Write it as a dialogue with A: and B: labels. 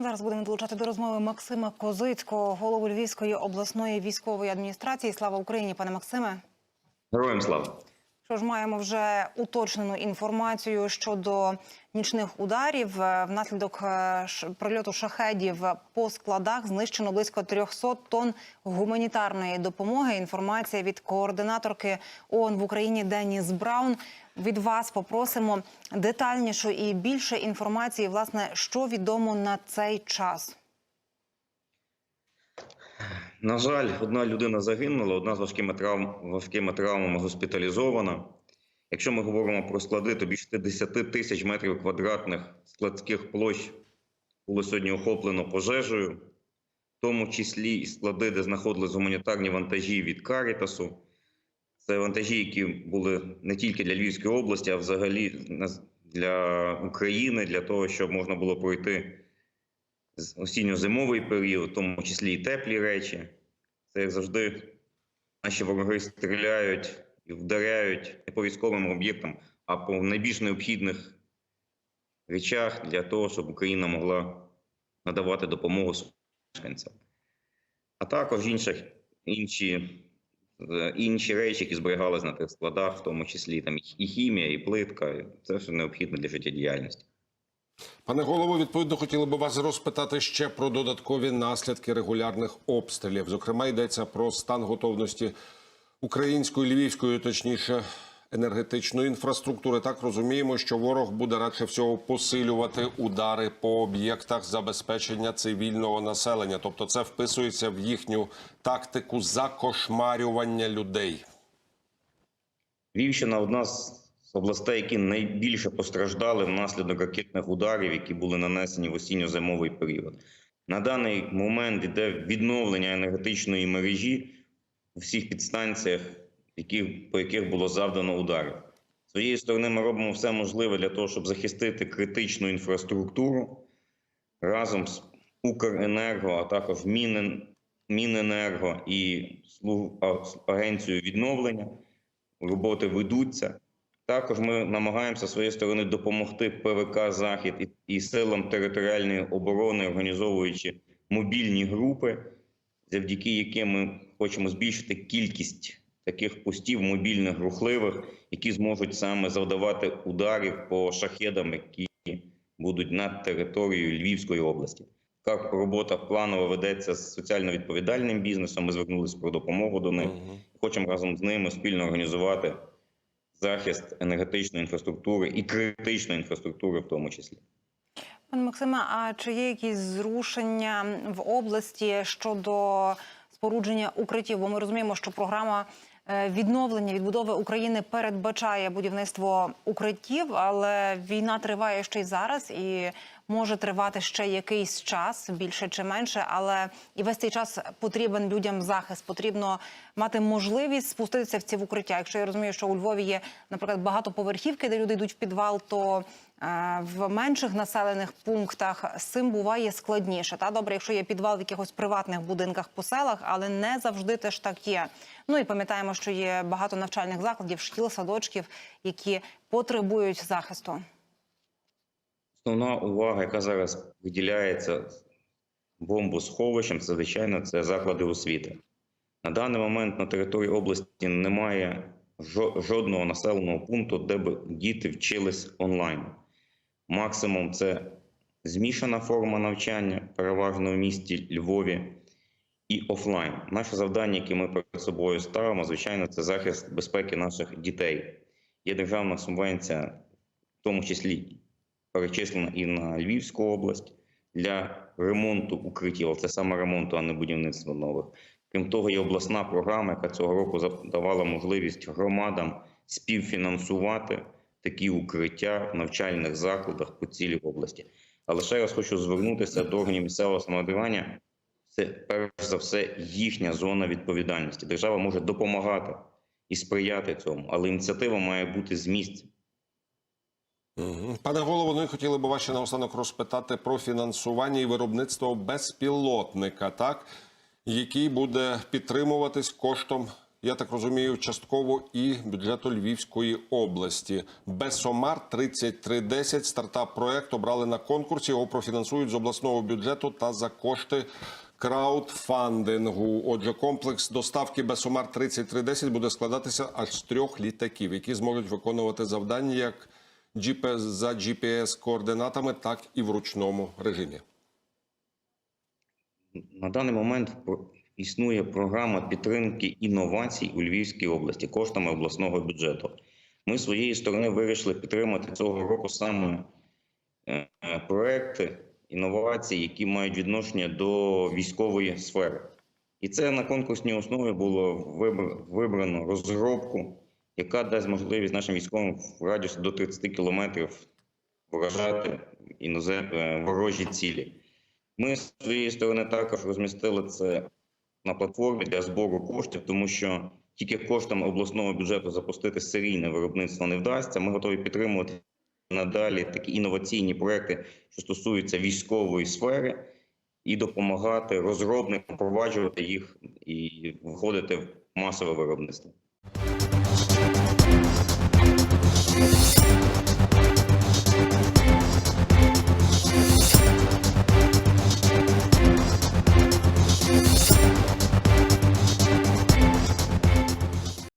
A: Зараз будемо долучати до розмови Максима Козицького, голову Львівської обласної військової адміністрації. Слава Україні, пане Максиме.
B: Героям слава.
A: Що ж маємо вже уточнену інформацію щодо нічних ударів. Е, Внаслідок е, прильоту шахедів по складах знищено близько 300 тонн гуманітарної допомоги. Інформація від координаторки ООН в Україні Деніс Браун. Від вас попросимо детальнішу і більше інформації, власне, що відомо на цей час.
B: На жаль, одна людина загинула, одна з важкими, травм, важкими травмами госпіталізована. Якщо ми говоримо про склади, то більше 10 тисяч метрів квадратних складських площ було сьогодні охоплено пожежею, в тому числі і склади, де знаходились гуманітарні вантажі від Карітасу. Це вантажі, які були не тільки для Львівської області, а взагалі для України, для того, щоб можна було пройти осінньо-зимовий період, в тому числі і теплі речі. Це як завжди наші вороги стріляють і вдаряють не по військовим об'єктам, а по найбільш необхідних речах для того, щоб Україна могла надавати допомогу мешканцям. А також інших, інші, е, інші речі, які зберігались на тих складах, в тому числі там і хімія, і плитка. Це все необхідно для життєдіяльності.
C: Пане голово, відповідно хотіли би вас розпитати ще про додаткові наслідки регулярних обстрілів. Зокрема, йдеться про стан готовності української, львівської, точніше, енергетичної інфраструктури. Так розуміємо, що ворог буде радше всього посилювати удари по об'єктах забезпечення цивільного населення. Тобто, це вписується в їхню тактику закошмарювання людей.
B: Львівщина одна з областей, які найбільше постраждали внаслідок ракетних ударів, які були нанесені в осінньо-зимовий період. На даний момент йде відновлення енергетичної мережі у всіх підстанціях, які, по яких було завдано ударів. З своєї сторони, ми робимо все можливе для того, щоб захистити критичну інфраструктуру разом з Укренерго, а також Мінен, Міненерго і Агенцією відновлення роботи ведуться. Також ми намагаємося своєї сторони допомогти ПВК Захід і, силам територіальної оборони, організовуючи мобільні групи, завдяки яким ми хочемо збільшити кількість таких постів мобільних рухливих, які зможуть саме завдавати ударів по шахедам, які будуть над територією Львівської області. Така робота планово ведеться з соціально відповідальним бізнесом. Ми звернулися про допомогу до них. Хочемо разом з ними спільно організувати захист енергетичної інфраструктури і критичної інфраструктури, в тому числі.
A: Пане Максиме, а чи є якісь зрушення в області щодо спорудження укриттів? Бо ми розуміємо, що програма відновлення відбудови України передбачає будівництво укриттів, але війна триває ще й зараз і може тривати ще якийсь час, більше чи менше. Але і весь цей час потрібен людям захист. Потрібно мати можливість спуститися в ці укриття. Якщо я розумію, що у Львові є, наприклад, багатоповерхівки, де люди йдуть в підвал, то е, в менших населених пунктах з цим буває складніше. Та добре, якщо є підвал в якихось приватних будинках по селах, але не завжди теж так є. Ну і пам'ятаємо, що є багато навчальних закладів, шкіл, садочків, які потребують захисту.
B: Основна увага, яка зараз виділяється бомбосховищем, це звичайно це заклади освіти. На даний момент на території області немає жодного населеного пункту, де б діти вчились онлайн. Максимум це змішана форма навчання, переважно в місті Львові, і офлайн. Наше завдання, яке ми перед собою ставимо, звичайно, це захист безпеки наших дітей. Є державна субвенція, в тому числі перечислена і на Львівську область для ремонту укриттів. Це саме ремонту, а не будівництво нових. Крім того, є обласна програма, яка цього року давала можливість громадам співфінансувати такі укриття в навчальних закладах по цілій області. Але ще раз хочу звернутися до органів місцевого самоврядування. Це перш за все їхня зона відповідальності. Держава може допомагати і сприяти цьому, але ініціатива має бути з місця.
C: Пане голово, ну і хотіли б вас ще наостанок розпитати про фінансування і виробництво безпілотника, так який буде підтримуватись коштом я так розумію, частково і бюджету Львівської області. Бесомар 3310 стартап проект обрали на конкурсі. Його профінансують з обласного бюджету та за кошти краудфандингу. Отже, комплекс доставки Бесомар 3310 буде складатися аж з трьох літаків, які зможуть виконувати завдання як GPS за GPS координатами, так і в ручному режимі.
B: На даний момент існує програма підтримки інновацій у Львівській області коштами обласного бюджету. Ми з своєї сторони вирішили підтримати цього року саме е, проекти інновацій, які мають відношення до військової сфери. І це на конкурсній основі було вибрано розробку, яка дасть можливість нашим військовим в радіусі до 30 кілометрів вражати інозем... е, ворожі цілі. Ми з своєї сторони також розмістили це на платформі для збору коштів, тому що тільки коштами обласного бюджету запустити серійне виробництво не вдасться. Ми готові підтримувати надалі такі інноваційні проекти, що стосуються військової сфери, і допомагати розробникам впроваджувати їх і виходити в масове виробництво.